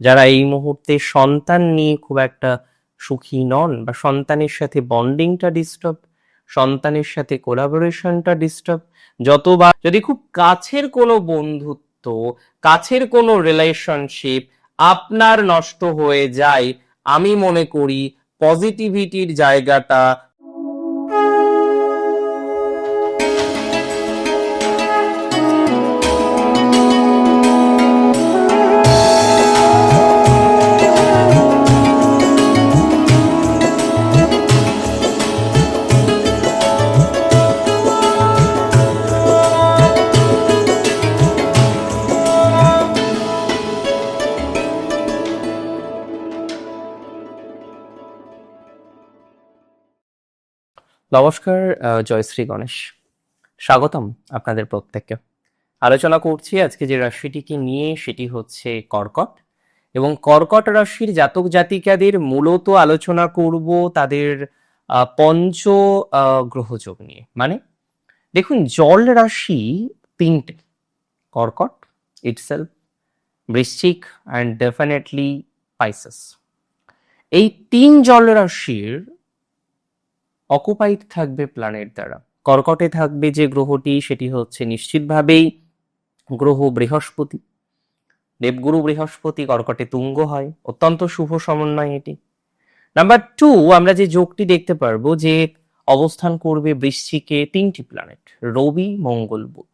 যারা এই মুহূর্তে সন্তান নিয়ে খুব একটা সুখী নন বা সন্তানের সাথে বন্ডিংটা ডিস্টার্ব সন্তানের সাথে কোলাবোরেশনটা ডিস্টার্ব যতবার যদি খুব কাছের কোনো বন্ধুত্ব, কাছের কোনো রিলেশনশিপ আপনার নষ্ট হয়ে যায়, আমি মনে করি পজিটিভিটির জায়গাটা নমস্কার জয়শ্রী গণেশ। স্বাগতম আপনাদের প্রত্যেককে। আলোচনা করছি আজকে যে রাশিটিকে নিয়ে, সেটি হচ্ছে কর্কট। এবং কর্কট রাশির জাতক জাতিকাদের মূলত আলোচনা করব তাদের পঞ্চ গ্রহযোগ নিয়ে। মানে দেখুন, জল রাশি তিনটে। কর্কট ইটসেলফ বৃশ্চিক অ্যান্ড ডেফিনেটলি পাইসাস এই তিন জল রাশির অকুপাইড থাকবে প্ল্যানেট দ্বারা। কর্কটে থাকবে যে গ্রহটি, সেটি হচ্ছে নিশ্চিতভাবেই গ্রহ বৃহস্পতি। দেবগুরু বৃহস্পতি কর্কটে তুঙ্গ হয়, অত্যন্ত শুভ সমন্বয় এটি। নাম্বার টু, আমরা যে যোগটি দেখতে পারব যে অবস্থান করবে বৃশ্চিকে তিনটি প্ল্যানেট, রবি, মঙ্গল, বুধ।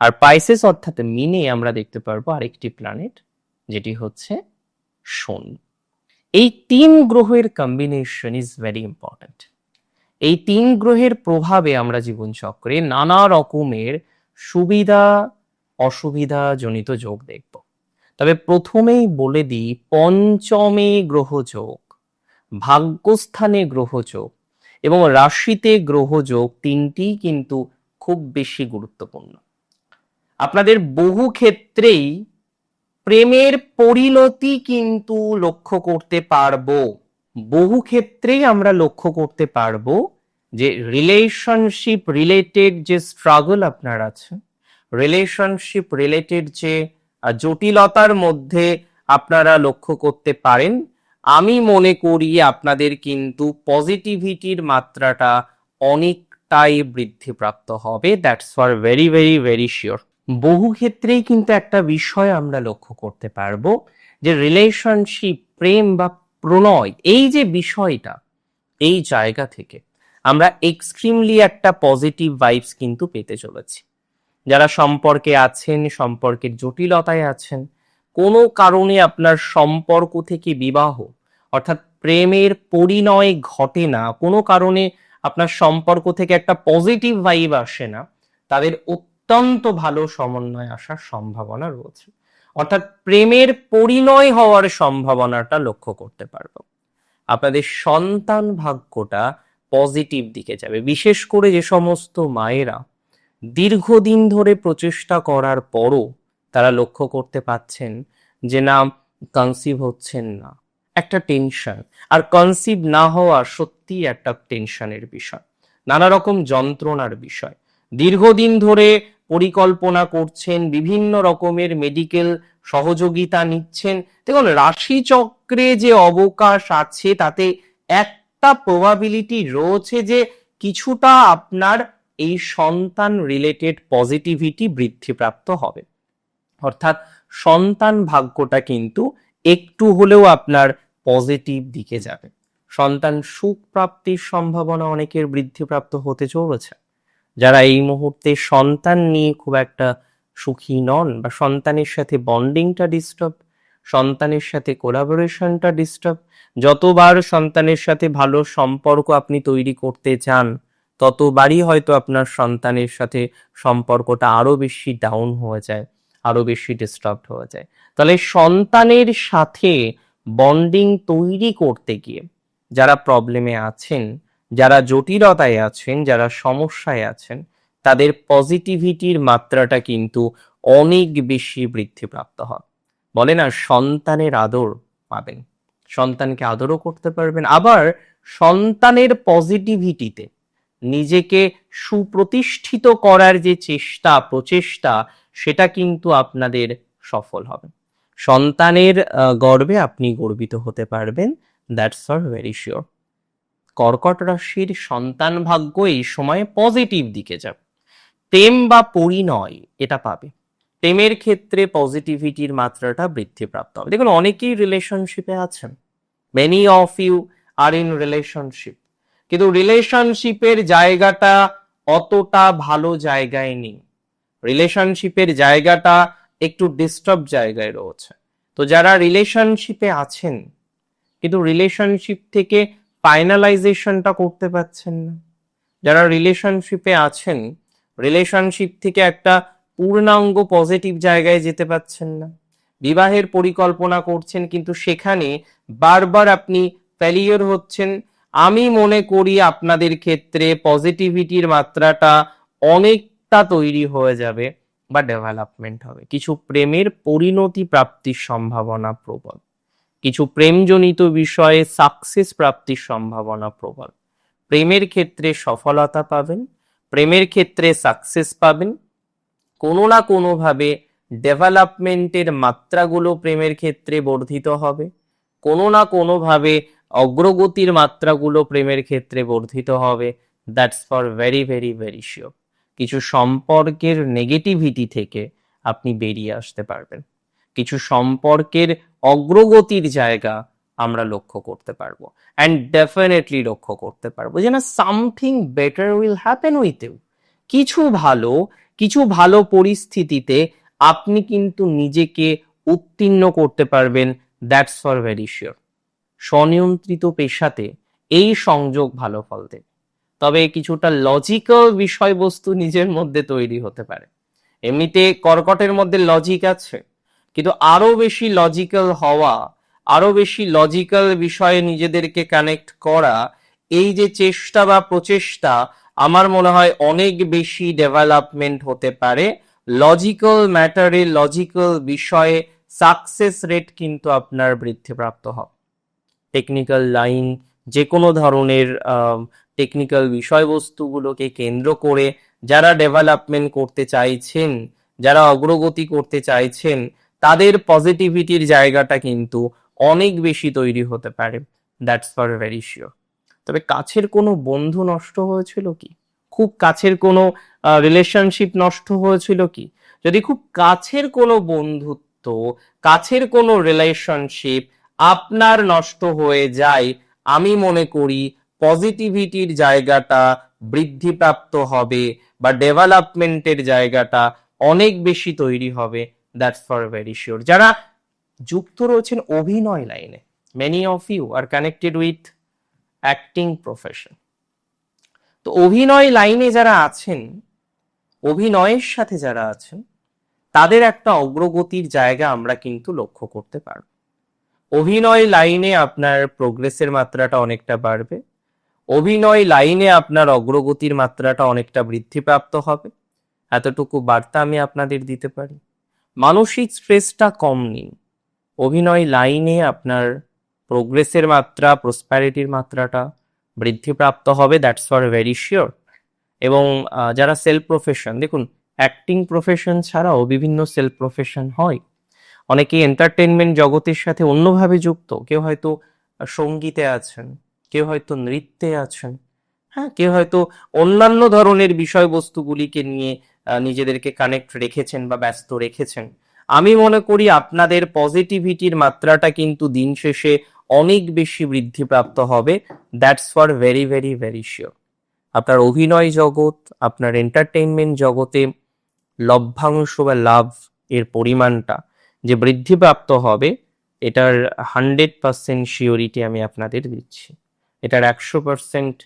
আর পাইসেস অর্থাৎ মিনে আমরা দেখতে পারব আরেকটি প্ল্যানেট, যেটি হচ্ছে শনি। এই তিন গ্রহের কম্বিনেশন ইজ ভেরি ইম্পর্ট্যান্ট এই তিন গ্রহের প্রভাবে আমরা জীবনচক্রে নানা রকমের সুবিধা অসুবিধা জনিত যোগ দেখব। তবে প্রথমেই বলে দিই, পঞ্চমে গ্রহযোগ ভাগ্যস্থানে গ্রহযোগ এবং রাশিতে গ্রহযোগ তিনটি কিন্তু খুব বেশি গুরুত্বপূর্ণ। আপনাদের বহু ক্ষেত্রেই প্রেমের পরিণতি কিন্তু লক্ষ্য করতে পারব। বহু ক্ষেত্রেই আমরা লক্ষ্য করতে পারব যে রিলেশনশিপ রিলেটেড যে স্ট্রাগল আপনার আছে রিলেশনশিপ রিলেটেড যে জটিলতার মধ্যে আপনারা লক্ষ্য করতে পারেন, আমি মনে করি আপনাদের কিন্তু পজিটিভিটির মাত্রাটা অনেকটাই বৃদ্ধিপ্রাপ্ত হবে that's for very very very sure বহু ক্ষেত্রেই কিন্তু একটা বিষয় আমরা লক্ষ্য করতে পারব যে রিলেশনশিপ প্রেম বা প্রণয় এই যে বিষয়টা, এই জায়গা থেকে আমরা এক্সট্রিমলি একটা পজিটিভ ভাইবস কিন্তু পেতে চলেছি। যারা সম্পর্কে আছেন, সম্পর্কের জটিলতায় আছেন, কোনো কারণে আপনার সম্পর্ক থেকে বিবাহ, অর্থাৎ প্রেমের পরিণয় ঘটে না, কোনো কারণে আপনার সম্পর্ক থেকে একটা পজিটিভ ভাইব আসে না, তাদের অত্যন্ত ভালো সমন্বয় আসার সম্ভাবনা রয়েছে। অর্থাৎ প্রেমের পরিণয় হওয়ার সম্ভাবনাটা লক্ষ্য করতে পারব। আপনাদের সন্তান ভাগ্যটা পজিটিভ দিকে যাবে। বিশেষ করে যে সমস্ত মায়েরা দীর্ঘদিন ধরে প্রচেষ্টা করার পরও তারা লক্ষ্য করতে পাচ্ছেন যে না কনসিভ হচ্ছেন না। একটা টেনশন আর কনসিভ না হওয়া সত্যি একটা টেনশনের বিষয়। নানা রকম যন্ত্রণার বিষয়। দীর্ঘদিন ধরে পরিকল্পনা করছেন, বিভিন্ন রকমের মেডিকেল সহযোগিতা নিচ্ছেন। দেখুন রাশি চক্রে যে অবকাশ আছে, তাতে একটা প্রবাবিলিটি রয়েছে যে কিছুটা আপনার এই সন্তান রিলেটেড পজিটিভিটি বৃদ্ধিপ্রাপ্ত হবে। অর্থাৎ সন্তান ভাগ্যটা কিন্তু একটু হলেও আপনার পজিটিভ দিকে যাবে। সন্তান সুখ প্রাপ্তির সম্ভাবনা অনেকের বৃদ্ধিপ্রাপ্ত হতে চলেছে। যারা এই মুহূর্তে সন্তান নিয়ে খুব একটা সুখী নন বা সন্তানের সাথে বন্ডিংটা ডিস্টার্ব সন্তানের সাথে কোলাবোরেশনটা ডিস্টার্ব যতবার সন্তানের সাথে ভালো সম্পর্ক আপনি তৈরি করতে চান, ততবারই হয়তো আপনার সন্তানের সাথে সম্পর্কটা আরও বেশি ডাউন হয়ে যায়, আরও বেশি ডিস্টার্ব হয়ে যায়। তাহলে সন্তানের সাথে বন্ডিং তৈরি করতে গিয়ে যারা প্রবলেমে আছেন যারা জটিলতায় আছেন, যারা সমস্যায় আছেন, তাদের পজিটিভিটির মাত্রাটা কিন্তু অনেক বেশি বৃদ্ধিপ্রাপ্ত হয়। বলে না সন্তানের আদর পাবেন। সন্তানকে আদরও করতে পারবেন। আবার সন্তানের পজিটিভিটিতে নিজেকে সুপ্রতিষ্ঠিত করার যে চেষ্টা, প্রচেষ্টা, সেটা কিন্তু আপনাদের সফল হবে। সন্তানের গর্বে আপনি গর্বিত হতে পারবেন। দ্যাটস আর ভেরি শিওর কর্কট রাশির সন্তান ভাগ্য এই সময়ে পজিটিভ দিকে যাবে। প্রেম বা পরিণয় এটা পাবে। প্রেমের ক্ষেত্রে পজিটিভিটির মাত্রাটা বৃদ্ধিপ্রাপ্ত হবে। দেখুন, অনেকেই রিলেশনশিপে আছেন। Many of you are in relationship কিন্তু রিলেশনশিপের জায়গাটা অতটা ভালো জায়গায় নেই। রিলেশনশিপের জায়গাটা একটু ডিস্টার্ব জায়গায় রয়েছে। তো যারা রিলেশনশিপে আছেন, কিন্তু রিলেশনশিপ থেকে ফাইনালাইজেশনটা করতে পারছেন না। যারা রিলেশনশিপে আছেন রিলেশনশিপ থেকে একটা পূর্ণাঙ্গ পজিটিভ জায়গায় যেতে পারছেন না। বিবাহের পরিকল্পনা করছেন, কিন্তু সেখানে বারবার আপনি ফেলিওর হচ্ছেন। আমি মনে করি আপনাদের ক্ষেত্রে পজিটিভিটির মাত্রাটা অনেকটা তৈরি হয়ে যাবে বা ডেভেলপমেন্ট হবে। কিছু প্রেমের পরিণতি প্রাপ্তির সম্ভাবনা প্রবল। কিছু প্রেমজনিত বিষয়ে সাকসেস প্রাপ্তির সম্ভাবনা প্রবল। প্রেমের ক্ষেত্রে সফলতা পাবেন, প্রেমের ক্ষেত্রে সাকসেস পাবেন। কোনো না কোনোভাবে ডেভেলপমেন্টের মাত্রাগুলো প্রেমের ক্ষেত্রে বর্ধিত হবে। কোনো না কোনোভাবে অগ্রগতির মাত্রাগুলো প্রেমের ক্ষেত্রে বর্ধিত হবে। That's for very very very sure কিছু সম্পর্কের নেগেটিভিটি থেকে আপনি বেরিয়ে আসতে পারবেন। কিছু সম্পর্কের অগ্রগতির জায়গা আমরা লক্ষ্য করতে পারব অ্যান্ড ডেফিনেটলি লক্ষ্য করতে পারব যে না something better will happen with you কিছু ভালো কিছু ভালো পরিস্থিতিতে আপনি কিন্তু নিজেকে উত্তীর্ণ করতে পারবেন দ্যাটস ফর ভেরি শিওর স্বনিয়ন্ত্রিত পেশাতে এই সংযোগ ভালো ফল দেবে তবে কিছুটা লজিক্যাল বিষয়বস্তু নিজের মধ্যে তৈরি হতে পারে। এমনিতে কর্কটের মধ্যে লজিক আছে। কিন্তু আরও বেশি লজিক্যাল হওয়া, আরও বেশি লজিক্যাল বিষয়ে নিজেদেরকে কানেক্ট করা, এই যে চেষ্টা বা প্রচেষ্টা, আমার মনে হয় অনেক বেশি ডেভেলপমেন্ট হতে পারে। লজিক্যাল ম্যাটারে লজিক্যাল বিষয়ে সাকসেস রেট কিন্তু আপনার বৃদ্ধিপ্রাপ্ত হবে। টেকনিক্যাল লাইন যে কোনো ধরনের টেকনিক্যাল বিষয়বস্তুগুলোকে কেন্দ্র করে যারা ডেভেলপমেন্ট করতে চাইছেন, যারা অগ্রগতি করতে চাইছেন তাদের পজিটিভিটির জায়গাটা কিন্তু অনেক বেশি তৈরি হতে পারে। দ্যাটস ফর ভেরি শিওর তবে কাছের কোনো বন্ধু নষ্ট হয়েছিল কি? খুব কাছের কোনো রিলেশনশিপ নষ্ট হয়েছিল কি? যদি খুব কাছের কোনো বন্ধুত্ব, কাছের কোনো রিলেশনশিপ আপনার নষ্ট হয়ে যায়, আমি মনে করি পজিটিভিটির জায়গাটা বৃদ্ধিপ্রাপ্ত হবে বা ডেভেলপমেন্টের জায়গাটা অনেক বেশি তৈরি হবে। দ্যাটস ফর ভেরি শিওর যারা যুক্ত রয়েছেন অভিনয় লাইনে many of you are connected with acting profession তো অভিনয় লাইনে যারা আছেন, অভিনয়ের সাথে যারা আছেন, তাদের একটা অগ্রগতির জায়গা আমরা কিন্তু লক্ষ্য করতে পারব। অভিনয় লাইনে আপনার প্রোগ্রেসের মাত্রাটা অনেকটা বাড়বে। অভিনয় লাইনে আপনার অগ্রগতির মাত্রাটা অনেকটা বৃদ্ধিপ্রাপ্ত হবে। এতটুকু বার্তা আমি আপনাদের দিতে পারি। মানসিক স্ট্রেসটা কম নিন অভিনয় লাইনে আপনার প্রোগ্রেসের মাত্রা প্রসপ্যারিটির মাত্রাটা বৃদ্ধিপ্রাপ্ত হবে দ্যাটস ফর ভেরি শিওর এবং যারা সেলফ প্রফেশন দেখুন অ্যাক্টিং প্রফেশন ছাড়াও বিভিন্ন সেলফ প্রফেশন হয়। অনেকেই এন্টারটেনমেন্ট জগতের সাথে অন্যভাবে যুক্ত। কেউ হয়তো সঙ্গীতে আছেন, কেউ হয়তো নৃত্যে আছেন হ্যাঁ কেউ হয়তো অন্যান্য ধরনের বিষয়বস্তুগুলিকে নিয়ে নিজেদেরকে কানেক্ট রেখেছেন বা ব্যস্ত রেখেছেন। আমি মনে করি আপনাদের পজিটিভিটির মাত্রাটা কিন্তু দিন শেষে অনেক বেশি বৃদ্ধিপ্রাপ্ত হবে। That's for very very very sure আপনার অভিনয় জগৎ, আপনার এন্টারটেইনমেন্ট জগতে লভ্যাংশ বা লাভ এর পরিমাণটা যে বৃদ্ধিপ্রাপ্ত হবে, এটার হান্ড্রেড পার্সেন্ট শিওরিটি আমি আপনাদের দিচ্ছি। এটার একশো পার্সেন্ট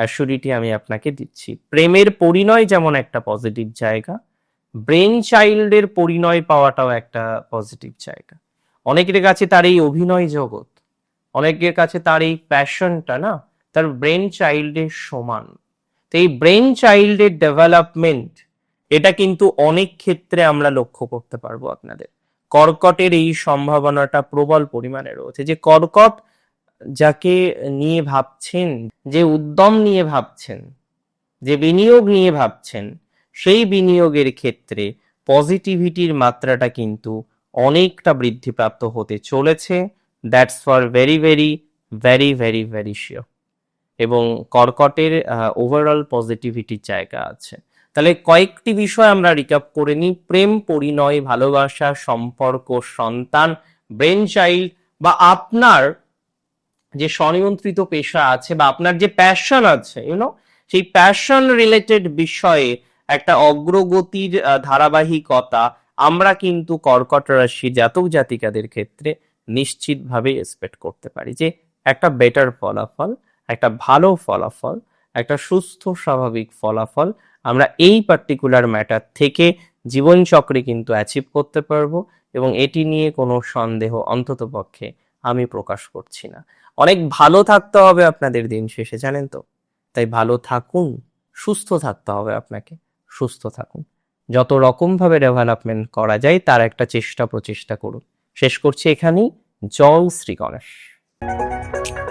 অ্যাসুরিটি আমি আপনাকে দিচ্ছি। প্রেমের পরিণয় যেমন একটা পজিটিভ জায়গা ব্রেন চাইল্ডের পরিণয় পাওয়াটাও একটা পজিটিভ জায়গা। অনেকের কাছে তার এই অভিনয় জগৎ, অনেকের কাছে তার এই প্যাশনটা না, তার ব্রেন চাইল্ডের সমান। তো এই ব্রেন চাইল্ডের ডেভেলপমেন্ট এটা কিন্তু অনেক ক্ষেত্রে আমরা লক্ষ্য করতে পারব আপনাদের। কর্কটের এই সম্ভাবনাটা প্রবল পরিমাণে রয়েছে। যে কর্কট যাকে নিয়ে ভাবছেন, যে উদ্যম নিয়ে ভাবছেন, যে বিনিয়োগ নিয়ে ভাবছেন, সেই বিনিয়োগের ক্ষেত্রে পজিটিভিটির মাত্রাটা কিন্তু অনেকটা বৃদ্ধিপ্রাপ্ত হতে চলেছে। That's for very very very very very sure এবং কর্কটের ওভারঅল পজিটিভিটির জায়গা আছে। তাহলে কয়েকটি বিষয় আমরা রিকাপ করে নিই। প্রেম, পরিণয়, ভালোবাসা, সম্পর্ক, সন্তান ব্রেন চাইল্ড বা আপনার যে স্বনিয়ন্ত্রিত পেশা আছে বা আপনার যে প্যাশন আছে ইউনো সেই প্যাশন রিলেটেড বিষয়ে একটা অগ্রগতির ধারাবাহিকতা আমরা কিন্তু কর্কট রাশি জাতক জাতিকাদের ক্ষেত্রে নিশ্চিতভাবে এক্সপেক্ট করতে পারি যে একটা বেটার ফলাফল, একটা ভালো ফলাফল, একটা সুস্থ স্বাভাবিক ফলাফল আমরা এই পার্টিকুলার ম্যাটার থেকে জীবনচক্রে কিন্তু অ্যাচিভ করতে পারব এবং এটি নিয়ে কোনো সন্দেহ অন্তত পক্ষে আমি প্রকাশ করছি না। অনেক ভালো থাকতে হবে আপনাদের দিন শেষে, জানেন তো? তাই ভালো থাকুন, সুস্থ থাকতে হবে আপনাকে, সুস্থ থাকুন। যত রকমভাবে ডেভেলপমেন্ট করা যায়, তার একটা চেষ্টা প্রচেষ্টা করুন। শেষ করছি এখানেই। জয় শ্রী গণেশ।